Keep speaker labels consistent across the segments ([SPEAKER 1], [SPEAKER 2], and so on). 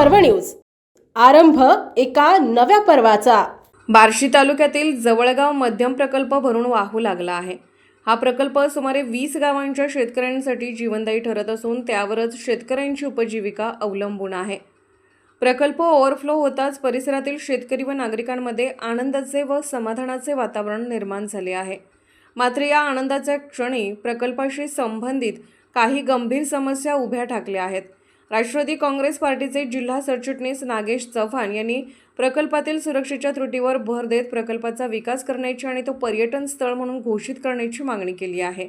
[SPEAKER 1] पर्व न्यूज. आरंभ एका नव्या पर्वाचा.
[SPEAKER 2] बार्शी तालुक्यातील जवळगाव मध्यम प्रकल्प भरून वाहू लागला आहे. हा प्रकल्प सुमारे वीस गावांच्या शेतकऱ्यांसाठी जीवनदायी ठरत असून त्यावरच शेतकऱ्यांची उपजीविका अवलंबून आहे. प्रकल्प ओव्हरफ्लो होताच परिसरातील शेतकरी व नागरिकांमध्ये आनंदाचे व समाधानाचे वातावरण निर्माण झाले आहे. मात्र या आनंदाच्या क्षणी प्रकल्पाशी संबंधित काही गंभीर समस्या उभ्या ठाकल्या आहेत. राष्ट्रवादी काँग्रेस पार्टीचे जिल्हा सरचिटणीस नागेश चव्हाण यांनी प्रकल्पातील सुरक्षेच्या त्रुटीवर भर देत प्रकल्पाचा विकास करण्याची आणि तो पर्यटन स्थळ म्हणून घोषित करण्याची मागणी केली आहे.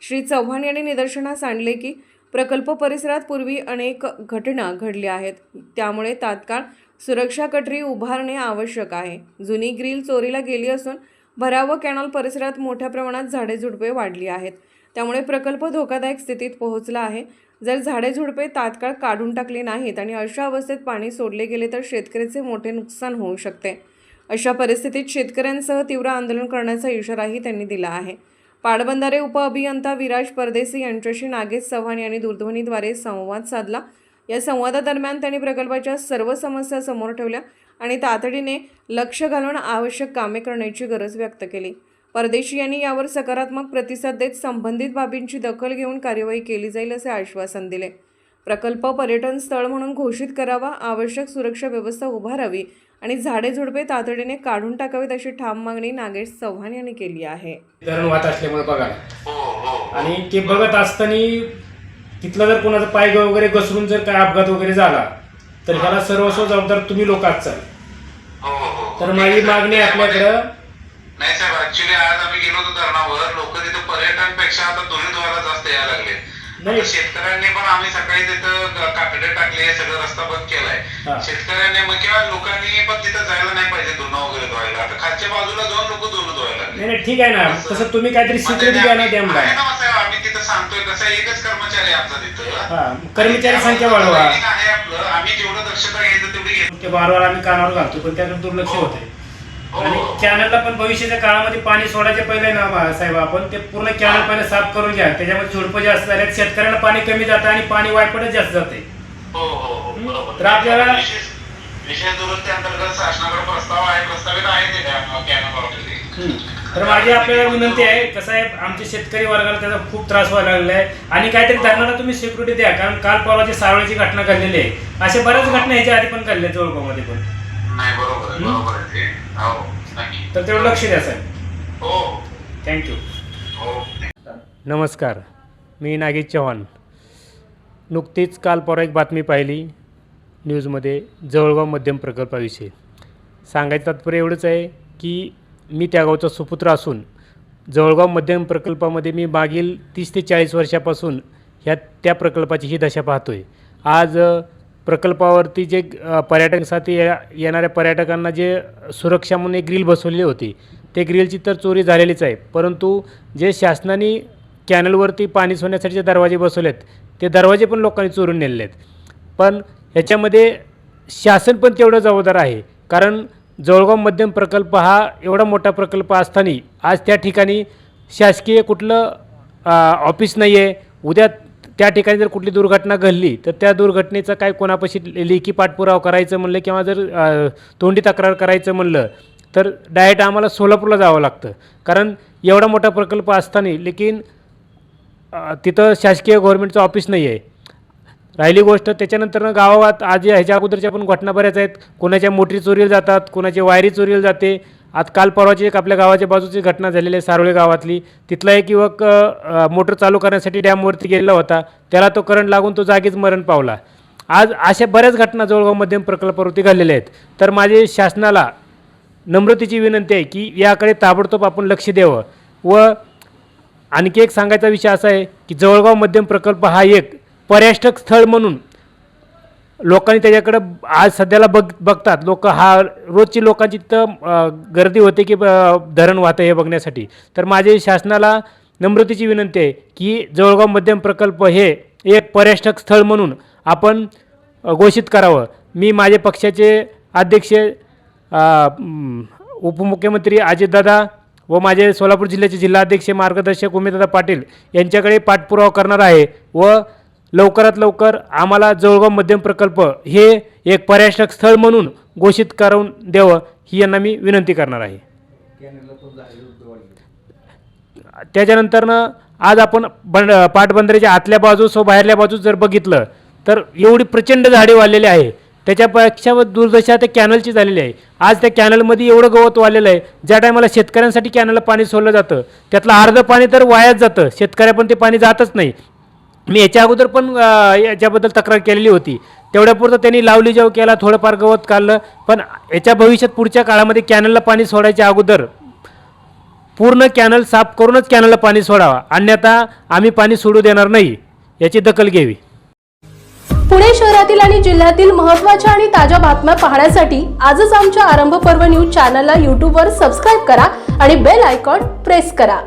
[SPEAKER 2] श्री चव्हाण यांनी निदर्शनास आणले की प्रकल्प परिसरात पूर्वी अनेक घटना घडल्या आहेत. त्यामुळे तात्काळ सुरक्षा कटरी उभारणे आवश्यक आहे. जुनी ग्रील चोरीला गेली असून भराव कॅनॉल परिसरात मोठ्या प्रमाणात झाडे झुडपे वाढली आहेत. त्यामुळे प्रकल्प धोकादायक स्थितीत पोहोचला आहे. जर झाडे झुडपे तात्काळ काढून टाकली नाहीत आणि अशा अवस्थेत पाणी सोडले गेले तर शेतकऱ्याचे मोठे नुकसान होऊ शकते. अशा परिस्थितीत शेतकऱ्यांसह तीव्र आंदोलन करण्याचा इशाराही त्यांनी दिला आहे. पाटबंधारे उपअभियंता विराज परदेसी यांच्याशी नागेश चव्हाण यांनी दूरध्वनीद्वारे संवाद साधला. या संवादादरम्यान त्यांनी प्रकल्पाच्या सर्व समस्या समोर ठेवल्या आणि तातडीने लक्ष घालून आवश्यक कामे करण्याची गरज व्यक्त केली. परदेशी यांनी यावर सकारात्मक प्रतिसाद देत संबंधित बाबींची दखल घेऊन कार्यवाही केली जाईल असे आश्वासन दिले. प्रकल्प पर्यटन स्थळ म्हणून घोषित करावा आवश्यक सुरक्षा व्यवस्था उभारावी आणि झाडे झुडपे तातडीने काढून टाकावीत अशी ठाम मागणी नागेश चव्हाण यांनी केली आहे.
[SPEAKER 3] धरण वाहत असल्यामुळे बघा. आणि ते बघत असताना तिथला जर कोणाचा पाय वगैरे घसरून जर काय अपघात वगैरे झाला तर ह्याला सर्वस्व जबाबदार तुम्ही लोक असाल तर माझी मागणी आपल्याकडं
[SPEAKER 4] नाही साहेब ऍक्च्युली आज आम्ही गेलो होतो धरणावर. लोक तिथे पर्यटनपेक्षा आता धुळी धुवायला जास्त यायला लागले. शेतकऱ्यांनी पण आम्ही सकाळी तिथं काकडे टाकले सगळं रस्ता बंद केलाय. शेतकऱ्यांनी मग किंवा लोकांनी पण तिथं जायला नाही पाहिजे धुणं वगैरे धुवायला. आता खालच्या बाजूला जाऊन लोक धुणं धुवायला लागले.
[SPEAKER 3] नाही नाही ठीक आहे ना. तसं तुम्ही काहीतरी सिक्युरिटी
[SPEAKER 4] त्याने
[SPEAKER 3] द्या ना
[SPEAKER 4] आम्ही-
[SPEAKER 3] द्या
[SPEAKER 4] आहे
[SPEAKER 3] मला
[SPEAKER 4] ना साहेब आम्ही तिथं सांगतोय कसं आहे, एकच कर्मचारी आहे आमचा तिथं.
[SPEAKER 3] कर्मचारी संख्या वाढवा.
[SPEAKER 4] आहे आपलं. आम्ही जेवढं दक्षता घ्यायचं तेवढी घेतो.
[SPEAKER 3] ते वारंवार आम्ही कानावर घालतो पण त्याकडे दुर्लक्ष
[SPEAKER 4] हो,
[SPEAKER 3] आणि. कॅनलला पण भविष्याच्या काळामध्ये पाणी सोडायचे पहिले ना साहेब आपण. ते पूर्ण कॅनल पहिले साफ करून घ्या. त्याच्यामध्ये झुडपं जास्त झाल्यात शेतकऱ्याला पाणी कमी जातं आणि पाणी वायपटच जास्त जाते
[SPEAKER 4] हो हो हो
[SPEAKER 3] तर आपल्याला-
[SPEAKER 4] विशेष विशेष दुरुस्ती अंतर्गत शासनाकडे प्रस्ताव आहे प्रस्तावित आहे ते कॅनल ऑलरेडी.
[SPEAKER 3] तर माझी आपल्याला विनंती आहे कसं आहे आमच्या शेतकरी वर्गाला त्याचा खूप त्रास व्हायला लागलेला आहे आणि काहीतरी धरणाला तुम्ही सिक्युरिटी द्या कारण काल परवाची सावळीची घटना घडलेली आहे. अशा बऱ्याच घटना ह्याच्या आधी पण घडल्या जवळपामध्ये पण.
[SPEAKER 4] नाही बरोबर आहे बरोबर आहे ते. हो नक्की
[SPEAKER 3] तर तेवढं लक्ष द्या साहेब.
[SPEAKER 4] हो.
[SPEAKER 3] थँक्यू
[SPEAKER 4] हो.
[SPEAKER 3] नमस्कार. मी नागेश चव्हाण. नुकतीच काल परवा एक बातमी पाहिली न्यूजमध्ये जवळगाव मध्यम प्रकल्पाविषयी. सांगायचं तात्पर्य एवढंच आहे की मी त्या गावचा सुपुत्र असून जवळगाव मध्यम प्रकल्पामध्ये मी मागील तीस ते चाळीस वर्षापासून ह्या त्या प्रकल्पाची ही दशा पाहतो आहे आज अ, प्रकल्पावरती जे अ, पर्यटकांसाठी या येणाऱ्या पर्यटकांना जे सुरक्षा म्हणून एक ग्रिल बसवलेली होती ते ग्रिलची तर चोरी झालेलीच आहे. परंतु जे शासनाने कॅनलवरती पाणी सोडण्यासाठी जे दरवाजे बसवले आहेत ते दरवाजे पण लोकांनी चोरून नेलेले आहेत पण ह्याच्यामध्ये शासन पण तेवढं जबाबदार आहे. कारण जळगाव मध्यम प्रकल्प हा एवढा मोठा प्रकल्प असताना आज त्या ठिकाणी शासकीय कुठलं ऑफिस नाही आहे उद्या त्या ठिकाणी जर कुठली दुर्घटना घडली तर त्या दुर्घटनेचा काय कोणापाशी लेखी पाठपुरावा करायचं म्हणलं किंवा जर तोंडी तक्रार करायचं म्हणलं तर डायरेक्ट आम्हाला सोलापूरला जावं लागतं. कारण एवढा मोठा प्रकल्प असताना लेकिन तिथं शासकीय गव्हर्नमेंटचं ऑफिस नाही आहे राहिली गोष्ट त्याच्यानंतर गावात आज ह्याच्या अगोदरच्या पण घटना बऱ्याच आहेत. कोणाच्या मोटरी चोरीला जातात कोणाची वायरी चोरीला जाते. आज काल परवाची एक आपल्या गावाच्या बाजूची घटना झालेली आहे सारोळे गावातली. तिथला एक युवक मोटर चालू करण्यासाठी डॅमवरती गेलेला होता. त्याला तो करंट लागून तो जागीच मरण पावला. आज अशा बऱ्याच घटना जवळगाव मध्यम प्रकल्पावरती घडलेल्या आहेत. तर माझे शासनाला नम्रतेची विनंती आहे की याकडे ताबडतोब आपण लक्ष द्यावं. व आणखी एक सांगायचा विषय असा आहे की जवळगाव मध्यम प्रकल्प हा एक पर्यटक स्थळ म्हणून लोकांनी त्याच्याकडं आज सध्याला बघ बघतात. लोक हा रोजची लोकांची तिथं गर्दी होते की धरण वाहतं हे बघण्यासाठी. तर माझे शासनाला नम्रतेची विनंती आहे की जवळगाव मध्यम प्रकल्प हे एक पर्यटक स्थळ म्हणून आपण घोषित करावं. मी माझे पक्षाचे अध्यक्ष उपमुख्यमंत्री अजितदादा व माझे सोलापूर जिल्ह्याचे जिल्हाध्यक्ष मार्गदर्शक उमेददादा पाटील यांच्याकडे पाठपुरावा करणार आहे व लवकरात लवकर आम्हाला जवळगाव मध्यम प्रकल्प हे एक पर्यटक स्थळ म्हणून घोषित करून द्यावं ही यांना मी विनंती करणार आहे. त्याच्यानंतरनं आज आपण बंड पाटबंधाऱ्याच्या आतल्या बाजूस व बाहेरल्या बाजूस जर बघितलं तर एवढी प्रचंड झाडे वाढलेली आहे. त्याच्यापेक्षा व दुर्दशा त्या कॅनलची झालेली आहे. आज त्या कॅनलमध्ये एवढं गवत वाढलेलं आहे. ज्या टायमाला शेतकऱ्यांसाठी कॅनलला पाणी सोडलं जातं त्यातलं अर्धं पाणी तर वायाच जातं. शेतकऱ्या पण ते पाणी जातच नाही. मी याच्या अगोदर पण याच्याबद्दल तक्रार केलेली होती. तेवढ्यापुरतं त्यांनी लावली जाऊ केला थोडंफार गवत काढलं. पण याच्या भविष्यात पुढच्या काळामध्ये कॅनलला पाणी सोडायच्या अगोदर पूर्ण कॅनल साफ करूनच कॅनलला पाणी सोडावा. अन्यथा आम्ही पाणी सोडू देणार नाही याची दखल घ्यावी.
[SPEAKER 1] पुणे शहरातील आणि जिल्ह्यातील महत्त्वाच्या आणि ताज्या बातम्या पाहण्यासाठी आजच आमच्या आरंभ पर्व न्यूज चॅनलला यूट्यूबवर सबस्क्राईब करा आणि बेल आयकॉन प्रेस करा.